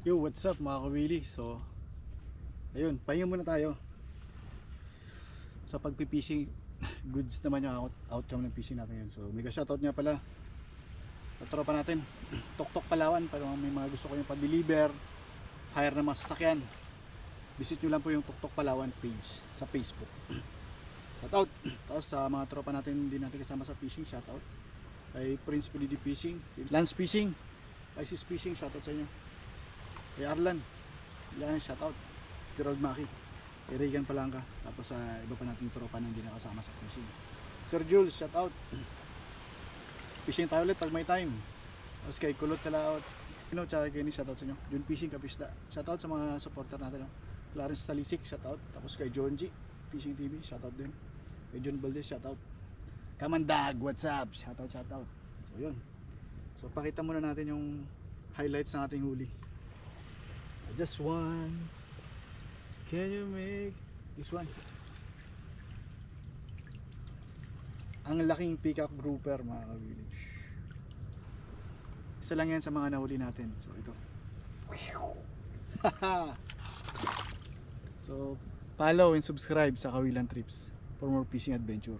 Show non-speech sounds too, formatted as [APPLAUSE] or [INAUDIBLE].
Yo, what's up mga kawili? So, ayun, pahinga muna tayo. Sa pagpipishing, [LAUGHS] goods naman yung out outcome ng fishing natin yun. So, mega shoutout nga pala. Sa tropa natin, [CLEARS THROAT] Tok Tok Palawan, para may mga gusto ko yung pa-deliver, hire ng mga sasakyan. Visit nyo lang po yung Tok Tok Palawan page sa Facebook. [CLEARS THROAT] Shoutout! [CLEARS THROAT] Tapos sa mga tropa natin, hindi natin kasama sa fishing, shoutout. Kay Prince PDD Fishing, Lance Fishing, Isis Fishing, shoutout sa inyo. Kay Arlan, yan shoutout. Kay Rod Maki, kay Regan Palangka, tapos sa iba pa nating tropa na hindi nakasama sa fishing. Sir Jules, shoutout. [CLEARS THROAT] Fishing tayo ulit pag may time. Tapos kay Kulot Salaot, Pino, tsaka kay ni shoutout sa inyo. Jun Fishing, Kapisda. Shoutout sa mga supporter natin. No? Clarence Talisik, shoutout. Tapos kay John G, Fishing TV, shoutout din. Kay John Valdez, shoutout. Kamandag, what's up? Shoutout, shoutout. So yun. So pakita muna natin yung highlights ng ating huli. Just one. Can you make this one? Ang laking peacock grouper mga ka-village. Isa lang yan sa mga nahuli natin. So ito. [LAUGHS] so follow and subscribe sa Kawilan Trips for more fishing adventure.